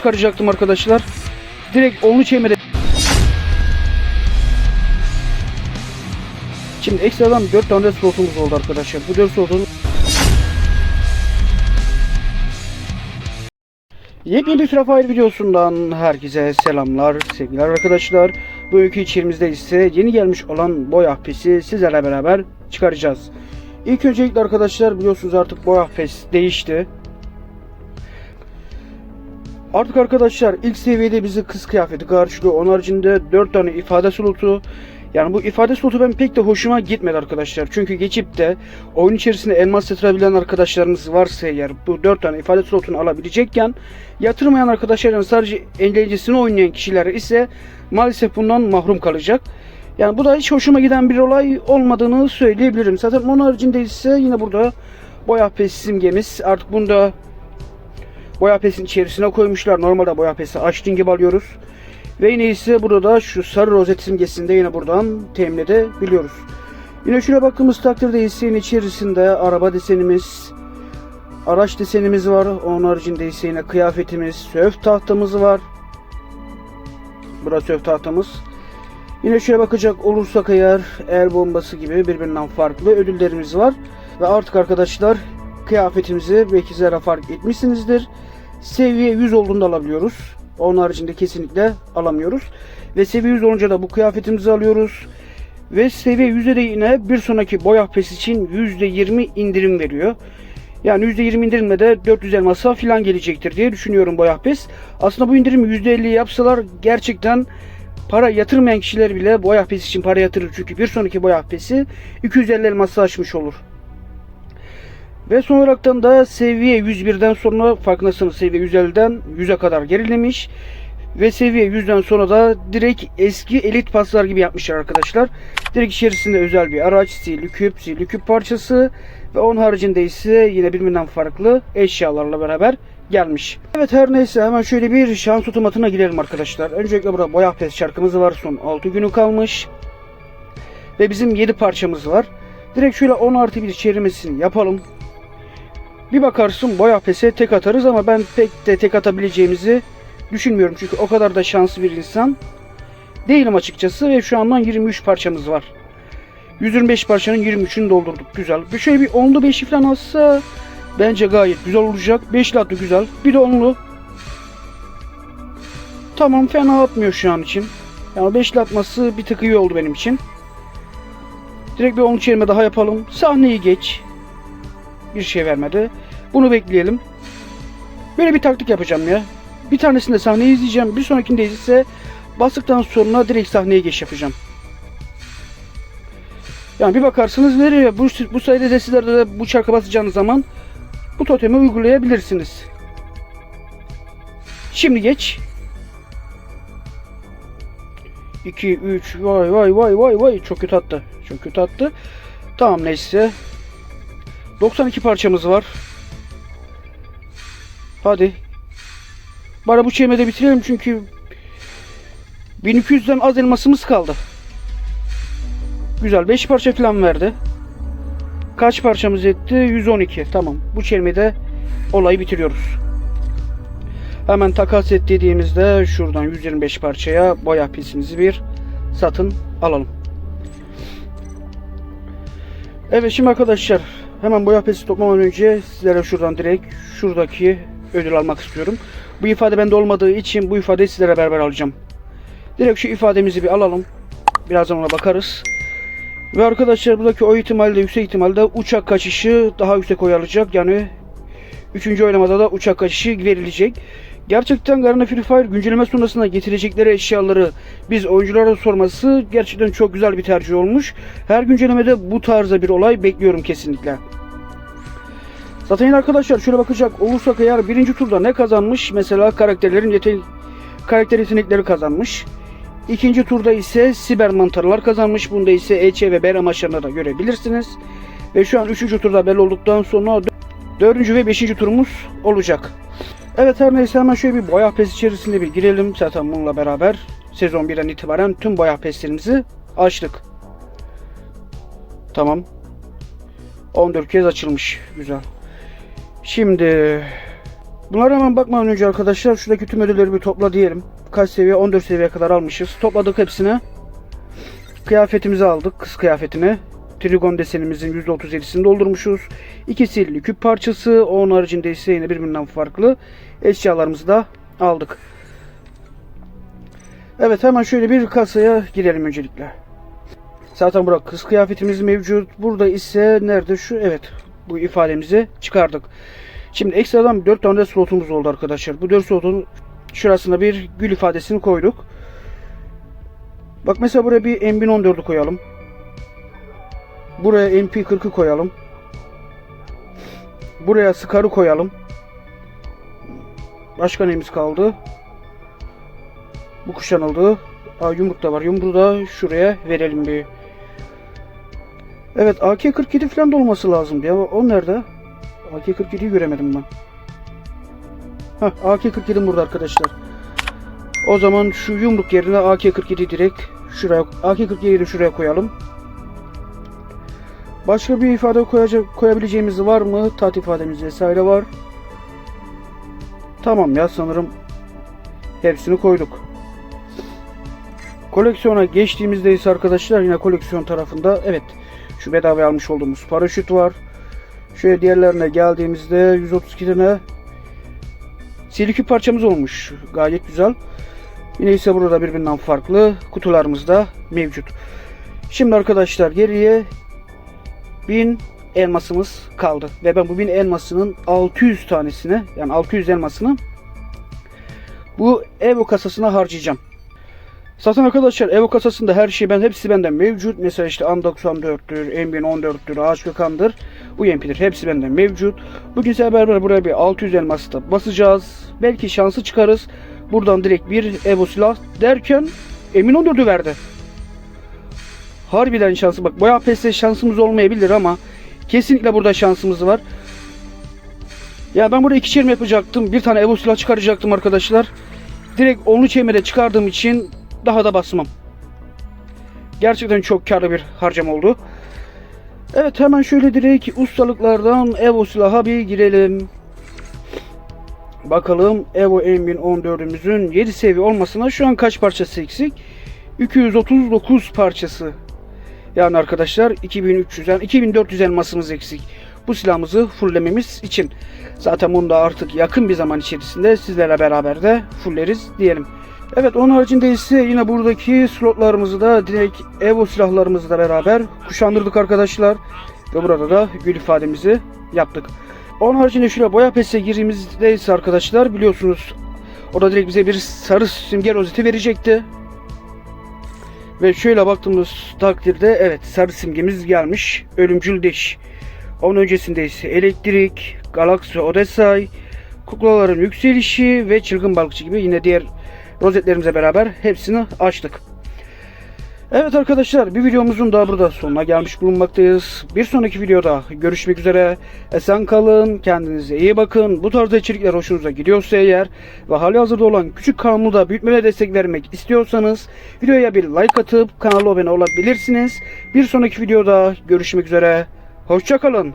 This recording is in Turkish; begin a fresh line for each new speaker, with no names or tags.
çıkaracaktım arkadaşlar. Direkt onlu çevirmede Şimdi ekstradan 4 tane de slotumuz oldu arkadaşlar. Bu 4 slotun Yepyeni bir Free videosundan herkese selamlar, sevgiler arkadaşlar. Bugünkü içerimizde ise yeni gelmiş olan boy ahpesi sizlerle beraber çıkaracağız. İlk öncelikle arkadaşlar biliyorsunuz artık boy ahpes değişti. Artık arkadaşlar ilk seviyede bizi kız kıyafeti karşılıyor. Onun haricinde 4 tane ifade slotu. Yani bu ifade slotu ben pek de hoşuma gitmedi arkadaşlar. Çünkü geçip de oyun içerisinde elmas yatırabilen arkadaşlarımız varsa eğer bu 4 tane ifade slotunu alabilecekken yatırmayan arkadaşların sadece eğlencesini oynayan kişiler ise maalesef bundan mahrum kalacak. Yani bu da hiç hoşuma giden bir olay olmadığını söyleyebilirim. Zaten onun haricinde ise yine burada boya pes simgemiz. Artık bunda boya pesin içerisine koymuşlar. Normalde boya pesi açtığın gibi alıyoruz. Ve yine ise burada şu sarı rozet simgesini de yine buradan temin edebiliyoruz. Yine şuraya baktığımız takdirde ise yine içerisinde araba desenimiz, araç desenimiz var. Onun haricinde ise yine kıyafetimiz, söv tahtamız var. Burası söv tahtamız. Yine şöyle bakacak olursak eğer el bombası gibi birbirinden farklı ödüllerimiz var. Ve artık arkadaşlar kıyafetimizi belki sizlere fark etmişsinizdir. Seviye 100 olduğunda alabiliyoruz. Onun haricinde kesinlikle alamıyoruz. Ve seviye 100 olunca da bu kıyafetimizi alıyoruz. Ve seviye 100'e de yine bir sonraki boy pes için %20 indirim veriyor. Yani %20 indirimle de 400 elmasa falan gelecektir diye düşünüyorum boy pes. Aslında bu indirimi %50 yapsalar gerçekten para yatırmayan kişiler bile boy pes için para yatırır. Çünkü bir sonraki boy pesi 250 elması açmış olur. Ve son olaraktan da seviye 101'den sonra farkındasınız seviye 150'den 100'e kadar gerilemiş. Ve seviye 100'den sonra da direkt eski elit paslar gibi yapmışlar arkadaşlar. Direkt içerisinde özel bir araç, sihirli küp, sihirli küp parçası ve onun haricinde ise yine birbirinden farklı eşyalarla beraber gelmiş. Evet her neyse hemen şöyle bir şans otomatına girelim arkadaşlar. Öncelikle burada boya pes şarkımız var. Son 6 günü kalmış. Ve bizim 7 parçamız var. Direkt şöyle 10 artı bir çevirmesini yapalım. Bir bakarsın boya pese tek atarız ama ben pek de tek atabileceğimizi düşünmüyorum. Çünkü o kadar da şanslı bir insan değilim açıkçası ve şu andan 23 parçamız var. 125 parçanın 23'ünü doldurduk. Güzel. Bir şöyle bir 10'lu 5'i falan alsa bence gayet güzel olacak. 5'li atlı güzel. Bir de 10'lu. Tamam fena atmıyor şu an için. Yani 5'li atması bir tık iyi oldu benim için. Direkt bir 10'lu çevirme daha yapalım. Sahneyi geç. Bir şey vermedi. Bunu bekleyelim. Böyle bir taktik yapacağım ya. Bir tanesinde sahneyi izleyeceğim. Bir sonrakinde ise bastıktan sonra direkt sahneye geç yapacağım. Yani bir bakarsınız veriyor. Bu, bu sayıda desilerde de bu çarka basacağınız zaman bu totemi uygulayabilirsiniz. Şimdi geç. 2, 3, vay vay vay vay vay çok kötü attı. Çok kötü attı. Tamam neyse. 92 parçamız var. Hadi. Bari bu çevirmede bitirelim çünkü 1200'den az elmasımız kaldı. Güzel 5 parça falan verdi. Kaç parçamız etti? 112. Tamam. Bu çevirmede olayı bitiriyoruz. Hemen takas et dediğimizde şuradan 125 parçaya boya pisimizi bir satın alalım. Evet şimdi arkadaşlar hemen boya pesi toplamadan önce sizlere şuradan direkt şuradaki ödül almak istiyorum. Bu ifade bende olmadığı için bu ifadeyi sizlere beraber alacağım. Direkt şu ifademizi bir alalım. Birazdan ona bakarız. Ve arkadaşlar buradaki o ihtimalde yüksek ihtimalde uçak kaçışı daha yüksek oy alacak. Yani 3. oylamada da uçak kaçışı verilecek. Gerçekten Garena Free Fire güncelleme sonrasında getirecekleri eşyaları biz oyunculara sorması gerçekten çok güzel bir tercih olmuş. Her güncellemede bu tarzda bir olay bekliyorum kesinlikle. Zaten yine arkadaşlar şöyle bakacak olursak eğer birinci turda ne kazanmış? Mesela karakterlerin yetenek karakter yetenekleri kazanmış. İkinci turda ise siber mantarlar kazanmış. Bunda ise EÇ ve BR amaçlarını da görebilirsiniz. Ve şu an üçüncü turda belli olduktan sonra dördüncü ve beşinci turumuz olacak. Evet her neyse hemen şöyle bir boya pes içerisinde bir girelim. Zaten bununla beraber sezon 1'den itibaren tüm boya peslerimizi açtık. Tamam. 14 kez açılmış. Güzel. Şimdi Bunlara hemen bakmadan önce arkadaşlar şuradaki tüm ödülleri bir topla diyelim. Kaç seviye? 14 seviyeye kadar almışız. Topladık hepsini. Kıyafetimizi aldık. Kız kıyafetini. Trigon desenimizin %37'sini doldurmuşuz. İki silli küp parçası. Onun haricinde ise yine birbirinden farklı eşyalarımızı da aldık. Evet hemen şöyle bir kasaya girelim öncelikle. Zaten burada kız kıyafetimiz mevcut. Burada ise nerede şu? Evet bu ifademizi çıkardık. Şimdi ekstradan 4 tane slotumuz oldu arkadaşlar. Bu 4 slotun şurasına bir gül ifadesini koyduk. Bak mesela buraya bir M1014'ü koyalım. Buraya MP40'ı koyalım. Buraya Scar'ı koyalım. Başka neyimiz kaldı? Bu kuşanıldı. Aa, yumruk da var. Yumruğu da şuraya verelim bir. Evet AK-47 falan da olması lazımdı ya. O nerede? AK-47'yi göremedim ben. Heh, AK-47 burada arkadaşlar. O zaman şu yumruk yerine AK-47 direkt şuraya AK-47'yi de şuraya koyalım. Başka bir ifade koyacak koyabileceğimiz var mı? Tat ifademiz vesaire var. Tamam ya sanırım hepsini koyduk. Koleksiyona geçtiğimizde ise arkadaşlar yine koleksiyon tarafında evet şu bedava almış olduğumuz paraşüt var. Şöyle diğerlerine geldiğimizde 132 tane silikü parçamız olmuş. Gayet güzel. Yine ise burada birbirinden farklı kutularımız da mevcut. Şimdi arkadaşlar geriye 1000 elmasımız kaldı. Ve ben bu 1000 elmasının 600 tanesini yani 600 elmasını bu Evo kasasına harcayacağım. Zaten arkadaşlar Evo kasasında her şey ben hepsi benden mevcut. Mesela işte An94'tür, M1014'tür, Ağaç Gökhan'dır, UMP'dir. Hepsi benden mevcut. Bugün size beraber buraya bir 600 elması da basacağız. Belki şansı çıkarız. Buradan direkt bir Evo silah derken M1014'ü verdi. Harbiden şansı bak. Boya PES'te şansımız olmayabilir ama kesinlikle burada şansımız var. Ya ben burada iki çevirme yapacaktım. Bir tane Evo silah çıkaracaktım arkadaşlar. Direkt onlu çevirmede çıkardığım için daha da basmam. Gerçekten çok karlı bir harcam oldu. Evet hemen şöyle direkt ustalıklardan Evo silaha bir girelim. Bakalım Evo M1014'ümüzün 7 seviye olmasına şu an kaç parçası eksik? 239 parçası. Yani arkadaşlar 2300 yani 2400 elmasımız eksik. Bu silahımızı fulllememiz için. Zaten bunu da artık yakın bir zaman içerisinde sizlerle beraber de fulleriz diyelim. Evet onun haricinde ise yine buradaki slotlarımızı da direkt Evo silahlarımızla beraber kuşandırdık arkadaşlar. Ve burada da gül ifademizi yaptık. Onun haricinde şuraya boya pes'e girdiğimizde ise arkadaşlar biliyorsunuz o da direkt bize bir sarı simge rozeti verecekti. Ve şöyle baktığımız takdirde evet sarı simgemiz gelmiş. Ölümcül diş. Onun öncesinde ise elektrik, galaksi Odessay, kuklaların yükselişi ve çılgın balıkçı gibi yine diğer rozetlerimize beraber hepsini açtık. Evet arkadaşlar bir videomuzun daha burada sonuna gelmiş bulunmaktayız. Bir sonraki videoda görüşmek üzere. Esen kalın, kendinize iyi bakın. Bu tarzda içerikler hoşunuza gidiyorsa eğer ve hali hazırda olan küçük kanalı da büyütmeme destek vermek istiyorsanız videoya bir like atıp kanala abone olabilirsiniz. Bir sonraki videoda görüşmek üzere. Hoşçakalın.